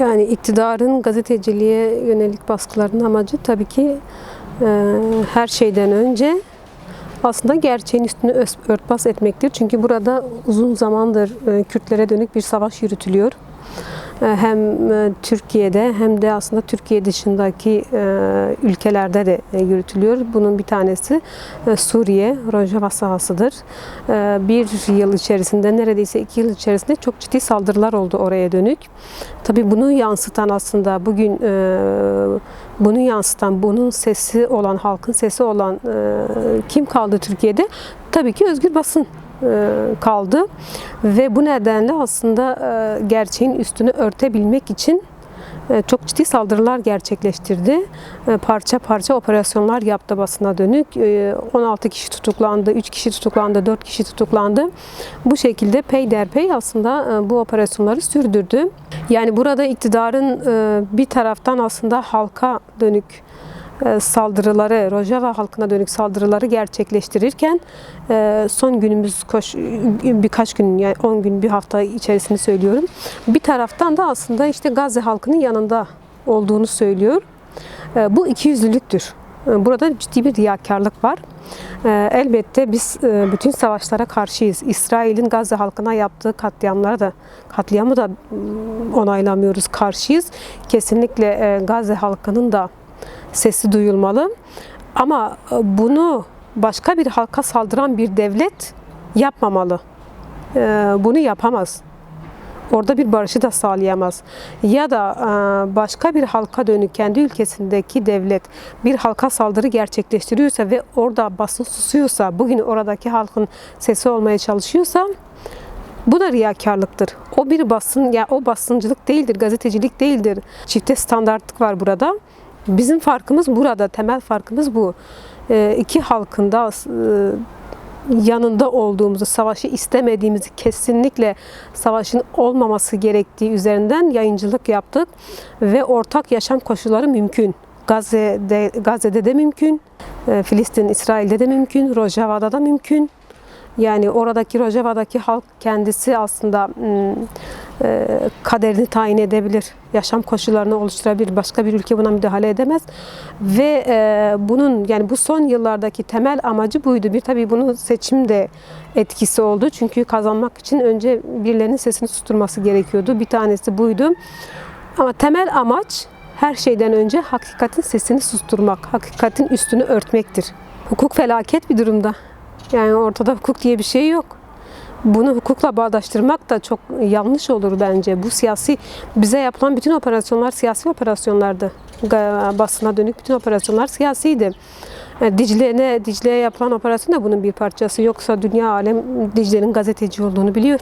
Yani iktidarın gazeteciliğe yönelik baskılarının amacı tabii ki e, her şeyden önce aslında gerçeğin üstünü örtbas etmektir. Çünkü burada uzun zamandır e, Kürtlere dönük bir savaş yürütülüyor. E, Hem e, Türkiye'de hem de aslında Türkiye dışındaki e, ülkelerde de yürütülüyor. Bunun bir tanesi Suriye, Rojava sahasıdır. Bir yıl içerisinde neredeyse iki yıl içerisinde çok ciddi saldırılar oldu oraya dönük. Tabii bunu yansıtan aslında bugün bunu yansıtan, bunun sesi olan, halkın sesi olan kim kaldı Türkiye'de? Tabii ki özgür basın kaldı ve bu nedenle aslında e, gerçeğin üstünü örtebilmek için e, çok ciddi saldırılar gerçekleştirdi. E, Parça parça operasyonlar yaptı basına dönük. E, 16 kişi tutuklandı, 3 kişi tutuklandı, 4 kişi tutuklandı. Bu şekilde peyderpey aslında e, bu operasyonları sürdürdü. Yani burada iktidarın e, bir taraftan aslında halka dönük e, saldırıları, Rojava halkına dönük saldırıları gerçekleştirirken e, son günümüz koş, birkaç gün yani 10 gün bir hafta içerisinde söylüyorum. Bir taraftan da aslında işte Gazze halkının yanında olduğunu söylüyor. E, Bu ikiyüzlülüktür. E, Burada ciddi bir riyakarlık var. E, Elbette biz e, bütün savaşlara karşıyız. İsrail'in Gazze halkına yaptığı katliamlara da katliamı da mm, onaylamıyoruz, karşıyız. Kesinlikle e, Gazze halkının da sesi duyulmalı. Ama e, bunu başka bir halka saldıran bir devlet yapmamalı. E, Bunu yapamaz. Orada bir barışı da sağlayamaz. Ya da e, başka bir halka dönük kendi ülkesindeki devlet bir halka saldırı gerçekleştiriyorsa ve orada basın susuyorsa, bugün oradaki halkın sesi olmaya çalışıyorsa bu da riyakarlıktır. O bir basın, ya o basıncılık değildir, gazetecilik değildir. Çifte standartlık var burada. Bizim farkımız burada, temel farkımız bu. E, iki halkın da e, yanında olduğumuzu, savaşı istemediğimizi, kesinlikle savaşın olmaması gerektiği üzerinden yayıncılık yaptık ve ortak yaşam koşulları mümkün. Gazze'de, Gazze'de de mümkün, e, Filistin, İsrail'de de mümkün, Rojava'da da mümkün. Yani oradaki Rojava'daki halk kendisi aslında mm, e, kaderini tayin edebilir, yaşam koşullarını oluşturabilir. Başka bir ülke buna müdahale edemez. Ve e, bunun yani bu son yıllardaki temel amacı buydu. Bir tabii bunun seçimde etkisi oldu. Çünkü kazanmak için önce birilerinin sesini susturması gerekiyordu. Bir tanesi buydu. Ama temel amaç her şeyden önce hakikatin sesini susturmak, hakikatin üstünü örtmektir. Hukuk felaket bir durumda. Yani ortada hukuk diye bir şey yok. Bunu hukukla bağdaştırmak da çok yanlış olur bence. Bu siyasi, bize yapılan bütün operasyonlar siyasi operasyonlardı. Basına dönük bütün operasyonlar siyasiydi. E, Dicle'ne, Dicle'ye yapılan operasyon da bunun bir parçası. Yoksa dünya alem Dicle'nin gazeteci olduğunu biliyor.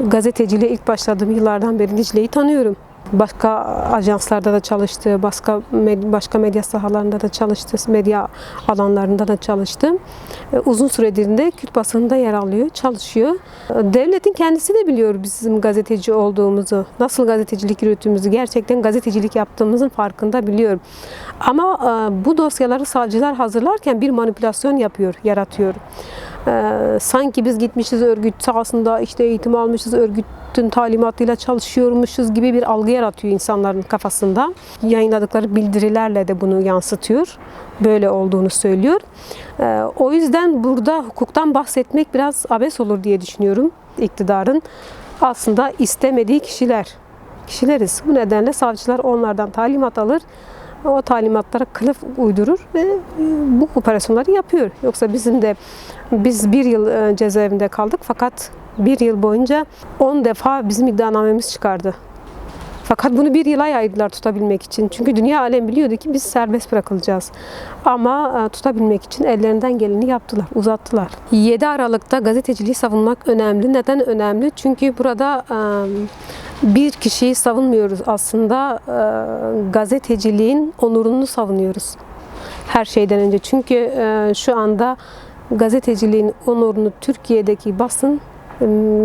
Gazeteciliğe ilk başladığım yıllardan beri Dicle'yi tanıyorum. Başka ajanslarda da çalıştı, başka med- başka medya sahalarında da çalıştı, medya alanlarında da çalıştı. E, Uzun süredir de Kürt basınında yer alıyor, çalışıyor. E, Devletin kendisi de biliyor bizim gazeteci olduğumuzu, nasıl gazetecilik yürüttüğümüzü, gerçekten gazetecilik yaptığımızın farkında biliyor. Ama e, bu dosyaları savcılar hazırlarken bir manipülasyon yapıyor, yaratıyor. Ee, sanki biz gitmişiz örgüt sahasında işte eğitim almışız, örgütün talimatıyla çalışıyormuşuz gibi bir algı yaratıyor insanların kafasında. Yayınladıkları bildirilerle de bunu yansıtıyor. Böyle olduğunu söylüyor. Ee, o yüzden burada hukuktan bahsetmek biraz abes olur diye düşünüyorum iktidarın. Aslında istemediği kişiler. Kişileriz. Bu nedenle savcılar onlardan talimat alır o talimatlara kılıf uydurur ve e, bu operasyonları yapıyor. Yoksa bizim de biz bir yıl e, cezaevinde kaldık fakat bir yıl boyunca 10 defa bizim iddianamemiz çıkardı. Fakat bunu bir yıla yaydılar tutabilmek için. Çünkü dünya alem biliyordu ki biz serbest bırakılacağız. Ama e, tutabilmek için ellerinden geleni yaptılar, uzattılar. 7 Aralık'ta gazeteciliği savunmak önemli. Neden önemli? Çünkü burada e, bir kişiyi savunmuyoruz aslında e, gazeteciliğin onurunu savunuyoruz her şeyden önce. Çünkü şu anda gazeteciliğin onurunu Türkiye'deki basın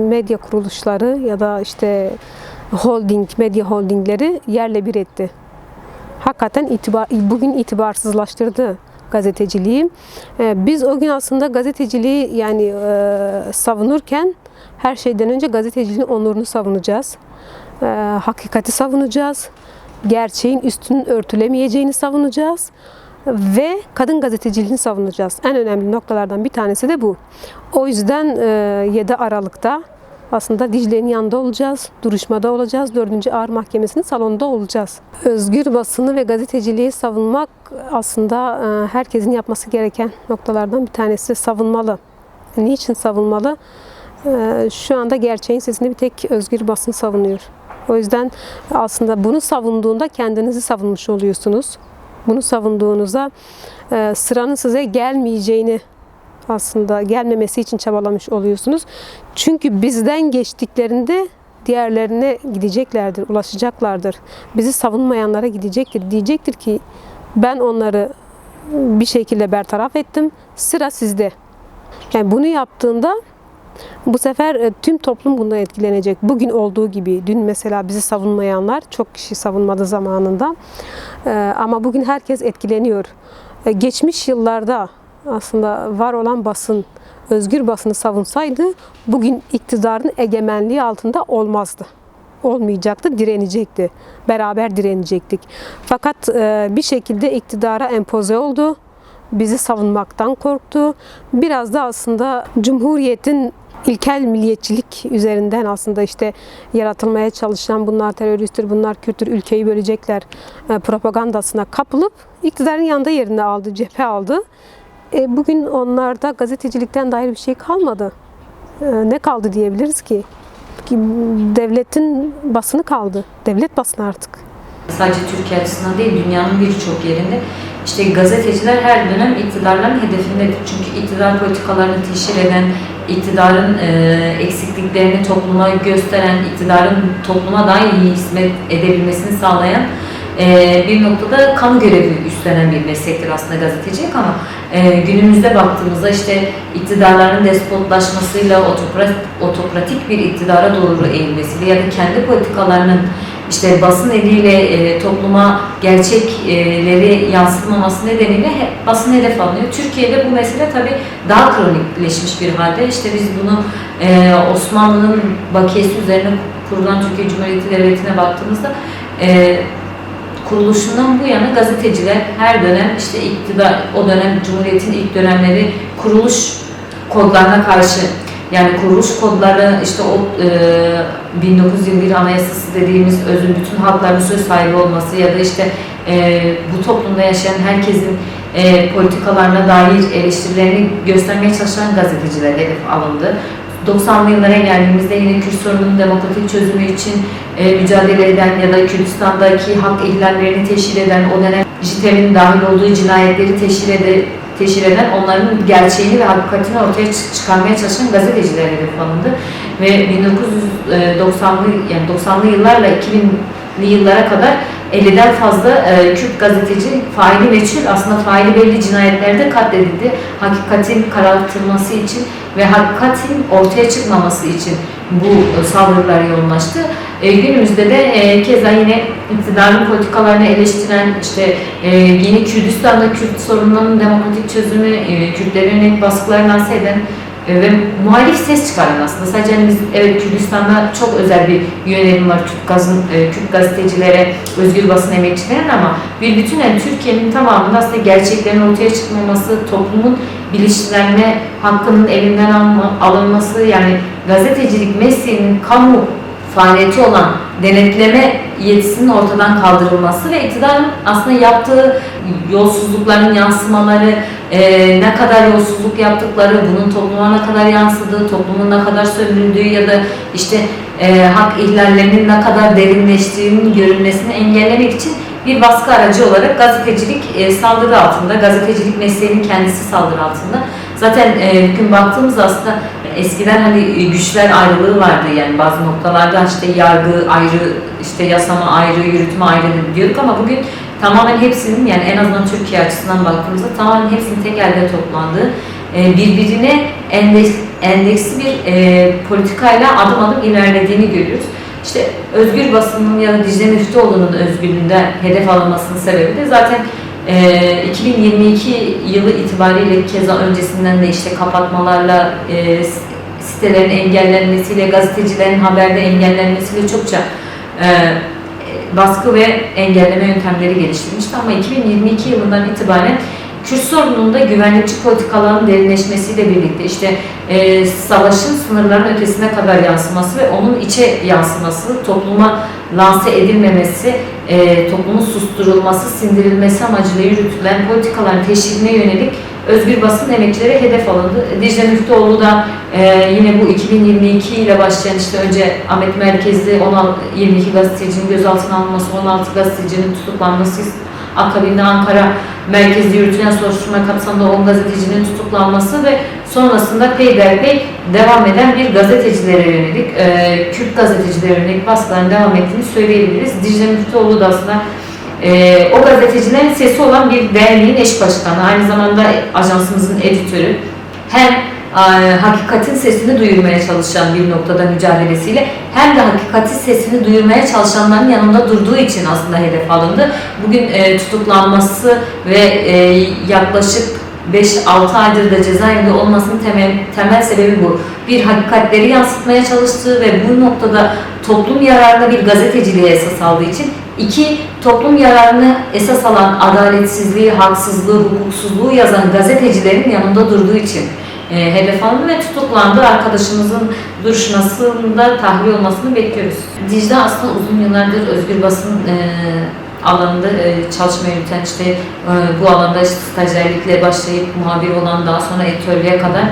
medya kuruluşları ya da işte holding, medya holdingleri yerle bir etti. Hakikaten itibar, bugün itibarsızlaştırdı gazeteciliği. E, Biz o gün aslında gazeteciliği yani e, savunurken her şeyden önce gazeteciliğin onurunu savunacağız. e, hakikati savunacağız. Gerçeğin üstünün örtülemeyeceğini savunacağız ve kadın gazeteciliğini savunacağız. En önemli noktalardan bir tanesi de bu. O yüzden e, 7 Aralık'ta aslında Dicle'nin yanında olacağız, duruşmada olacağız, 4. Ağır Mahkemesi'nin salonunda olacağız. Özgür basını ve gazeteciliği savunmak aslında e, herkesin yapması gereken noktalardan bir tanesi savunmalı. Niçin savunmalı? E, Şu anda gerçeğin sesini bir tek özgür basın savunuyor. O yüzden aslında bunu savunduğunda kendinizi savunmuş oluyorsunuz. Bunu savunduğunuzda e, sıranın size gelmeyeceğini aslında gelmemesi için çabalamış oluyorsunuz. Çünkü bizden geçtiklerinde diğerlerine gideceklerdir, ulaşacaklardır. Bizi savunmayanlara gidecektir. Diyecektir ki ben onları bir şekilde bertaraf ettim. Sıra sizde. Yani bunu yaptığında bu sefer e, tüm toplum bundan etkilenecek. Bugün olduğu gibi dün mesela bizi savunmayanlar çok kişi savunmadı zamanında. E, Ama bugün herkes etkileniyor. E, Geçmiş yıllarda aslında var olan basın, özgür basını savunsaydı bugün iktidarın egemenliği altında olmazdı. Olmayacaktı, direnecekti. Beraber direnecektik. Fakat e, bir şekilde iktidara empoze oldu. Bizi savunmaktan korktu. Biraz da aslında Cumhuriyet'in ilkel milliyetçilik üzerinden aslında işte yaratılmaya çalışan bunlar teröristtir, bunlar Kürttür, ülkeyi bölecekler e, propagandasına kapılıp iktidarın yanında yerini aldı, cephe aldı. E, bugün onlarda gazetecilikten dair bir şey kalmadı. E, ne kaldı diyebiliriz ki? Ki Devletin basını kaldı. Devlet basını artık. Sadece Türkiye açısından değil, dünyanın birçok yerinde işte gazeteciler her dönem iktidarların hedefindedir. Çünkü iktidar politikalarını teşhir eden, iktidarın e, eksikliklerini topluma gösteren, iktidarın topluma daha iyi hizmet edebilmesini sağlayan e, bir noktada kamu görevi üstlenen bir meslektir aslında gazetecilik ama e, günümüzde baktığımızda işte iktidarların despotlaşmasıyla otokrat, otokratik bir iktidara doğru eğilmesiyle ya da kendi politikalarının işte basın eliyle e, topluma gerçekleri yansıtmaması nedeniyle hep basın hedef alınıyor. Türkiye'de bu mesele tabii daha kronikleşmiş bir halde. İşte biz bunu e, Osmanlı'nın bakiyesi üzerine kurulan Türkiye Cumhuriyeti Devleti'ne baktığımızda kuruluşundan bu yana gazeteciler her dönem işte iktidar, o dönem Cumhuriyet'in ilk dönemleri kuruluş kodlarına karşı yani kuruluş kodları işte o e, 1921 Anayasası dediğimiz özün bütün halkların söz sahibi olması ya da işte e, bu toplumda yaşayan herkesin e, politikalarına dair eleştirilerini göstermeye çalışan gazeteciler hedef alındı. 90'lı yıllara geldiğimizde yine Kürt sorununun demokratik çözümü için e, mücadele eden ya da Kürdistan'daki hak ihlallerini teşhir eden, o dönem JITEM'in dahil olduğu cinayetleri teşhir, ede, teşhir eden, onların gerçeğini ve hakikatini ortaya çı- çıkarmaya çalışan gazeteciler hedef alındı. Ve 1990'lı yani 90'lı yıllarla 2000'li yıllara kadar 50'den fazla e, Kürt gazeteci faili meçhul aslında faili belli cinayetlerde katledildi. Hakikatin karartılması için ve hakikatin ortaya çıkmaması için bu e, saldırılar yoğunlaştı. E, günümüzde de e, keza yine iktidarın politikalarını eleştiren, işte e, yeni Kürdistan'da Kürt sorunlarının demokratik çözümü, e, Kürtlere yönelik baskıları lanse ve muhalif ses çıkaran aslında. Sadece hani biz evet Kürdistan'da çok özel bir yönelim var Kürt, gazın, e, Kürt gazetecilere, özgür basın emekçilerin ama bir bütünen Türkiye'nin tamamında aslında gerçeklerin ortaya çıkmaması, toplumun bilinçlenme hakkının elinden alma, alınması yani gazetecilik mesleğinin kamu faaliyeti olan denetleme yetisinin ortadan kaldırılması ve iktidarın aslında yaptığı yolsuzlukların yansımaları, e, ne kadar yolsuzluk yaptıkları, bunun topluma ne kadar yansıdığı, toplumun ne kadar sömürüldüğü ya da işte e, hak ihlallerinin ne kadar derinleştiğinin görülmesini engellemek için bir baskı aracı olarak gazetecilik e, saldırı altında, gazetecilik mesleğinin kendisi saldırı altında. Zaten e, bugün baktığımızda aslında eskiden hani güçler ayrılığı vardı yani bazı noktalarda işte yargı ayrı, işte yasama ayrı, yürütme ayrı diyorduk ama bugün tamamen hepsinin yani en azından Türkiye açısından baktığımızda tamamen hepsinin tek elde toplandığı e, birbirine endeks, endeksli bir e, politikayla adım adım ilerlediğini görüyoruz. İşte özgür basının ya da Dicle Müftüoğlu'nun özgürlüğünde hedef alınmasının sebebi de zaten e, 2022 yılı itibariyle keza öncesinden de işte kapatmalarla e, sitelerin engellenmesiyle, gazetecilerin haberde engellenmesiyle çokça e, baskı ve engelleme yöntemleri geliştirmişti. Ama 2022 yılından itibaren Kürt sorununda güvenlikçi politikaların derinleşmesiyle birlikte işte e, savaşın sınırların ötesine kadar yansıması ve onun içe yansıması, topluma lanse edilmemesi, e, toplumun susturulması, sindirilmesi amacıyla yürütülen politikaların teşhirine yönelik özgür basın emekçileri hedef alındı. Dicle Müftüoğlu da e, yine bu 2022 ile başlayan işte önce Ahmet Merkezli 16, 22 gazetecinin gözaltına alınması, 16 gazetecinin tutuklanması, akabinde Ankara merkezli yürütülen soruşturma kapsamında 10 gazetecinin tutuklanması ve sonrasında peyderpey devam eden bir gazetecilere yönelik, e, Kürt gazetecilere yönelik baskıların devam ettiğini söyleyebiliriz. Dicle Müftüoğlu da aslında e, o gazetecilerin sesi olan bir derneğin eş başkanı, aynı zamanda ajansımızın editörü. Hem e, hakikatin sesini duyurmaya çalışan bir noktada mücadelesiyle hem de hakikatin sesini duyurmaya çalışanların yanında durduğu için aslında hedef alındı. Bugün e, tutuklanması ve e, yaklaşık 5-6 aydır da cezaevinde olmasının temel, temel sebebi bu. Bir hakikatleri yansıtmaya çalıştığı ve bu noktada toplum yararına bir gazeteciliğe esas aldığı için iki toplum yararını esas alan adaletsizliği, haksızlığı, hukuksuzluğu yazan gazetecilerin yanında durduğu için e, hedef alındı ve tutuklandı. Arkadaşımızın duruşmasında tahliye olmasını bekliyoruz. Dicle aslında uzun yıllardır özgür basın e, alanında e, çalışma yürüten işte e, bu alanda işte stajyerlikle başlayıp muhabir olan daha sonra editörlüğe kadar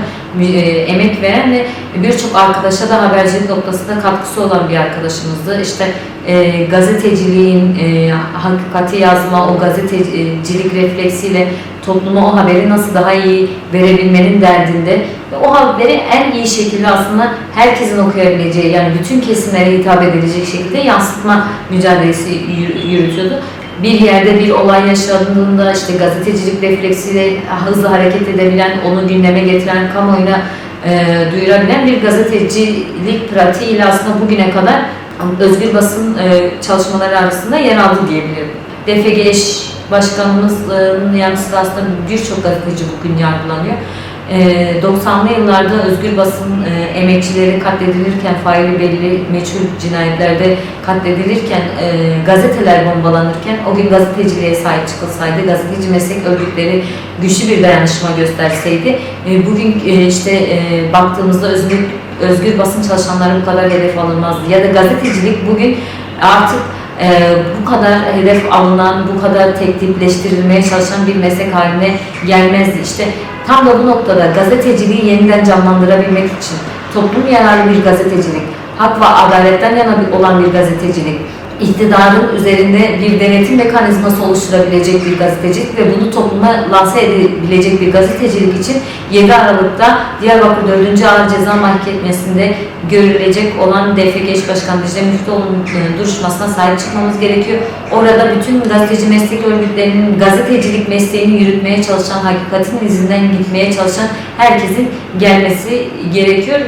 e, emek veren ve birçok arkadaşa da habercilik noktasında katkısı olan bir arkadaşımızdı. İşte e, gazeteciliğin e, hakikati yazma, o gazetecilik refleksiyle topluma o haberi nasıl daha iyi verebilmenin derdinde ve o haberi en iyi şekilde aslında herkesin okuyabileceği yani bütün kesimlere hitap edilecek şekilde yansıtma mücadelesi yürü- yürütüyordu. Bir yerde bir olay yaşandığında işte gazetecilik refleksiyle hızlı hareket edebilen, onu gündeme getiren, kamuoyuna e, duyurabilen bir gazetecilik pratiğiyle aslında bugüne kadar özgür basın e, çalışmaları arasında yer aldı diyebilirim. DFG başkanımızın yanı sıra aslında birçok gazeteci bugün yargılanıyor. E, 90'lı yıllarda özgür basın e, emekçileri katledilirken, faili belli meçhul cinayetlerde katledilirken, e, gazeteler bombalanırken o gün gazeteciliğe sahip çıkılsaydı, gazeteci meslek örgütleri güçlü bir dayanışma gösterseydi, e, bugün işte baktığımızda özgür özgür basın çalışanları bu kadar hedef alınmazdı. Ya da gazetecilik bugün artık e, bu kadar hedef alınan, bu kadar tek tipleştirilmeye çalışan bir meslek haline gelmezdi. İşte tam da bu noktada gazeteciliği yeniden canlandırabilmek için toplum yararlı bir gazetecilik, hak ve adaletten yana olan bir gazetecilik, iktidarın üzerinde bir denetim mekanizması oluşturabilecek bir gazetecilik ve bunu topluma lanse edebilecek bir gazetecilik için 7 Aralık'ta Diyarbakır 4. Ağır Ceza Mahkemesi'nde görülecek olan DFG eş başkanı Dicle Müftüoğlu'nun e, duruşmasına sahip çıkmamız gerekiyor. Orada bütün gazeteci meslek örgütlerinin gazetecilik mesleğini yürütmeye çalışan, hakikatin izinden gitmeye çalışan herkesin gelmesi gerekiyor.